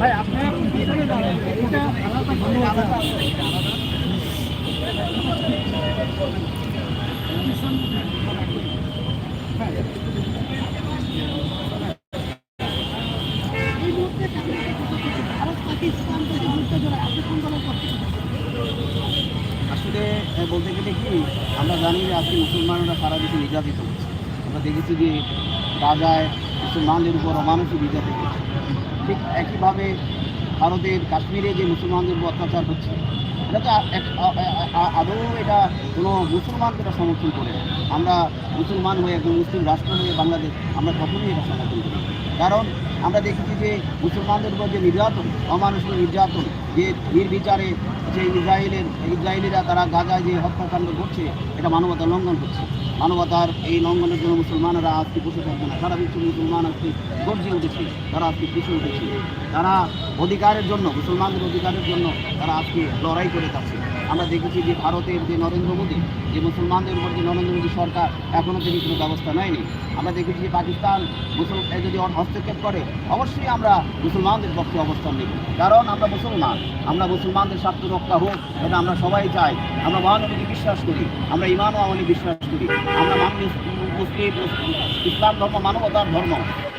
ভাই, আপনি আসলে বলতে গেলে কি, আমরা জানি যে আজকে মুসলমানরা সারা দেশে নির্যাতিত হচ্ছে। আমরা দেখেছি যে গাজায় মুসলমানদের উপর অমানুষ বিচার হচ্ছে। ঠিক একইভাবে ভারতের কাশ্মীরে যে মুসলমানদের উপর অত্যাচার হচ্ছে, এটা তো আদৌ এটা কোনো মুসলমানকে এটা সমর্থন করে? আমরা মুসলমান হয়ে একজন মুসলিম রাষ্ট্র হয়ে বাংলাদেশ, আমরা কখনোই এটা সমর্থন করি কারণ আমরা দেখেছি যে মুসলমানদের উপর যে নির্যাতন, অমানুষিক নির্যাতন, যে নির্বিচারে যে ইসরায়েলের, ইসরায়েলিরা তারা গাজায় যে হত্যাকাণ্ড করছে, এটা মানবতার লঙ্ঘন হচ্ছে মানবতার এই লঙ্ঘনের জন্য মুসলমানরা আজকে বসে থাকবে না। সারা বিশ্বের মুসলমান আজকে গর্জে উঠেছে, তারা আজকে পিছু উঠেছে তারা অধিকারের জন্য, মুসলমানদের অধিকারের জন্য তারা আজকে লড়াই করে যাচ্ছে। আমরা দেখেছি যে ভারতের যে নরেন্দ্র মোদী, যে মুসলমানদের উপর যে নরেন্দ্র মোদী সরকার এখনও থেকে কোনো ব্যবস্থা নেয়নি। আমরা দেখেছি যে পাকিস্তান মুসল যদি হস্তক্ষেপ করে, অবশ্যই আমরা মুসলমানদের পক্ষে অবস্থান নেব। কারণ আমরা মুসলমান, আমরা মুসলমানদের স্বার্থ রক্ষা হোক, এটা আমরা সবাই চাই। আমরা মহানবীকে বিশ্বাস করি, আমরা ইমান ও আমলে বিশ্বাস করি। আমরা মুসলিম ইসলাম ধর্ম, মানবতার ধর্ম।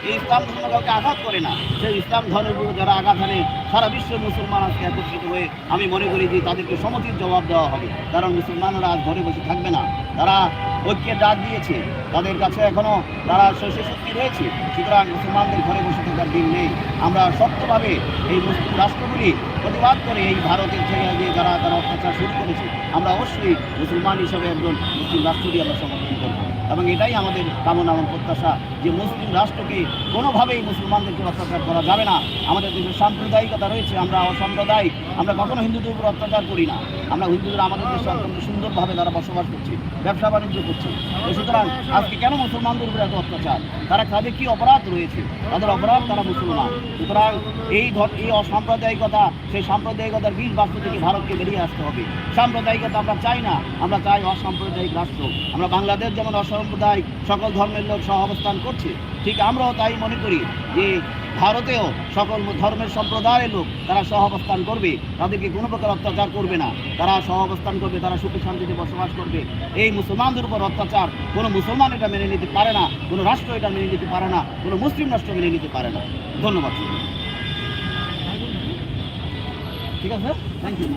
এই ইসলাম ধর্ম কাউকে আঘাত করে না। সেই ইসলাম ধর্মের যারা আঘাত হানে, সারা বিশ্বের মুসলমান আজকে একত্রিত হয়ে আমি মনে করি যে তাদেরকে সমতির জবাব দেওয়া হবে। কারণ মুসলমানরা আজ ঘরে বসে থাকবে না। তারা ঐক্যের ডাক দিয়েছে। তাদের কাছে এখনও তারা শৈশব শক্তি রয়েছে। সুতরাং মুসলমানদের ঘরে বসে থাকার দিন নেই। আমরা শক্তভাবে এই মুসলিম রাষ্ট্রগুলি প্রতিবাদ করে এই ভারতের থেকে যে যারা তারা অত্যাচার শুরু করেছে, আমরা অবশ্যই মুসলমান হিসেবে একজন মুসলিম রাষ্ট্রকে আমরা সমর্থন করব। এবং এটাই আমাদের কামনা এবং প্রত্যাশা। যে মুসলিম রাষ্ট্রকে কোনোভাবেই মুসলমানদেরকে অত্যাচার করা যাবে না। আমাদের দেশের সাম্প্রদায়িকতা রয়েছে, আমরা অসাম্প্রদায়িক, আমরা কখনো হিন্দুদের উপর অত্যাচার করি না। আমরা হিন্দুদের আমাদের দেশে অত্যন্ত সুন্দরভাবে তারা বসবাস করছে, ব্যবসা বাণিজ্য করছে। সুতরাং আজকে কেন মুসলমানদের উপরে এত অত্যাচার? তারা তাদের কি অপরাধ রয়েছে? তাদের অপরাধ তারা মুসলমান। সুতরাং এই এই অসাম্প্রদায়িকতা, সেই সাম্প্রদায়িকতার বীজ বাস্তু থেকে ভারতকে বেরিয়ে আসতে হবে। সাম্প্রদায়িকতা আমরা চাই না, আমরা চাই অসাম্প্রদায়িক রাষ্ট্র। আমরা বাংলাদেশ যেমন অসাম্প্রদায়িক, সকল ধর্মের লোক সহ অবস্থান করছে। ঠিক আমরাও তাই মনে করি যে ভারতেও সকল ধর্মের সম্প্রদায়ের লোক তারা সহ অবস্থান করবে, তাদেরকে কোনো প্রকার অত্যাচার করবে না। তারা সহ অবস্থান করবে, তারা সুখে শান্তিতে বসবাস করবে। এই মুসলমানদের উপর অত্যাচার কোনো মুসলমান এটা মেনে নিতে পারে না, কোনো রাষ্ট্র এটা মেনে নিতে পারে না, কোনো মুসলিম রাষ্ট্র মেনে নিতে পারে না। ধন্যবাদ ঠিক আছে থ্যাংক ইউ